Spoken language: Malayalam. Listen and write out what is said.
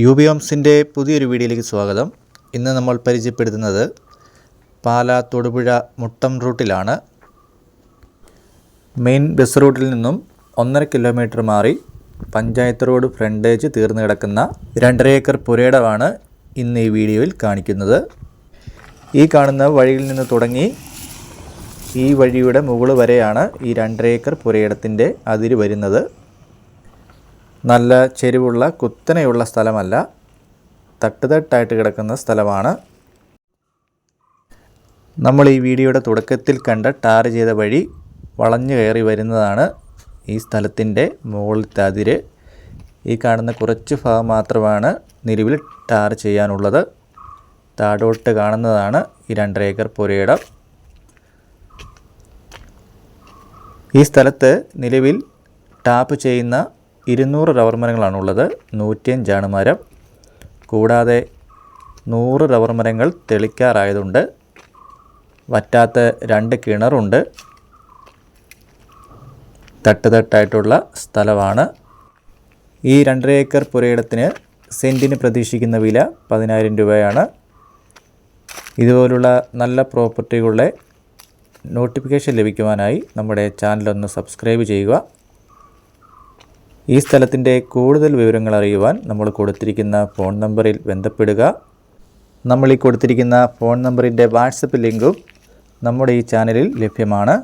യു ബി ഹോംസിന്റെ പുതിയൊരു വീഡിയോയിലേക്ക് സ്വാഗതം. ഇന്ന് നമ്മൾ പരിചയപ്പെടുത്തുന്നത് പാലാ തൊടുപുഴ മുട്ടം റൂട്ടിലാണ്. മെയിൻ ബസ് റൂട്ടിൽ നിന്നും ഒന്നര കിലോമീറ്റർ മാറി പഞ്ചായത്ത് റോഡ് ഫ്രണ്ടേജ് തീർന്നു കിടക്കുന്ന രണ്ടര ഏക്കർ പുരയിടമാണ് ഇന്ന് ഈ വീഡിയോയിൽ കാണിക്കുന്നത്. ഈ കാണുന്ന വഴിയിൽ നിന്ന് തുടങ്ങി ഈ വഴിയുടെ മുകൾ വരെയാണ് ഈ രണ്ടര ഏക്കർ പുരയിടത്തിന്റെ അതിര് വരുന്നത്. നല്ല ചെരിവുള്ള കുത്തനെയുള്ള സ്ഥലമല്ല. തട്ടുതട്ടായിട്ട് കിടക്കുന്ന സ്ഥലമാണ്. നമ്മൾ ഈ വീഡിയോയുടെ തുടക്കത്തിൽ കണ്ട ടാർ ചെയ്ത വഴി വളഞ്ഞു കയറി വരുന്നതാണ് ഈ സ്ഥലത്തിന്റെ മുകളിലത്തെ അതിര് ഈ കാണുന്ന കുറച്ച് ഭാഗം മാത്രമാണ് നിലവിൽ ടാർ ചെയ്യാനുള്ളത്. താഴോട്ട് കാണുന്നതാണ് ഈ രണ്ടര ഏക്കർ പുരയിടം. ഈ സ്ഥലത്ത് നിലവിൽ ടാപ്പ് ചെയ്യുന്ന ഇരുന്നൂറ് റബ്ബർ മരങ്ങളാണുള്ളത്. നൂറ്റിയഞ്ചാണ് മരം കൂടാതെ നൂറ് റവർ മരങ്ങൾ തെളിക്കാറായതുണ്ട്. വറ്റാത്ത രണ്ട് കിണറുണ്ട്. തട്ടുതട്ടായിട്ടുള്ള സ്ഥലമാണ്. ഈ രണ്ടര ഏക്കർ പുരയിടത്തിന് സെന്റിന് പ്രതീക്ഷിക്കുന്ന വില പതിനായിരം രൂപയാണ്. ഇതുപോലുള്ള നല്ല പ്രോപ്പർട്ടികളുടെ നോട്ടിഫിക്കേഷൻ ലഭിക്കുവാനായി നമ്മുടെ ചാനലൊന്ന് സബ്സ്ക്രൈബ് ചെയ്യുക. ഈ സ്ഥലത്തിന്റെ കൂടുതൽ വിവരങ്ങൾ അറിയുവാൻ നമ്മൾ കൊടുത്തിരിക്കുന്ന ഫോൺ നമ്പറിൽ ബന്ധപ്പെടുക. നമ്മൾ ഈ കൊടുത്തിരിക്കുന്ന ഫോൺ നമ്പറിന്റെ വാട്സപ്പ് ലിങ്കും നമ്മുടെ ഈ ചാനലിൽ ലഭ്യമാണ്.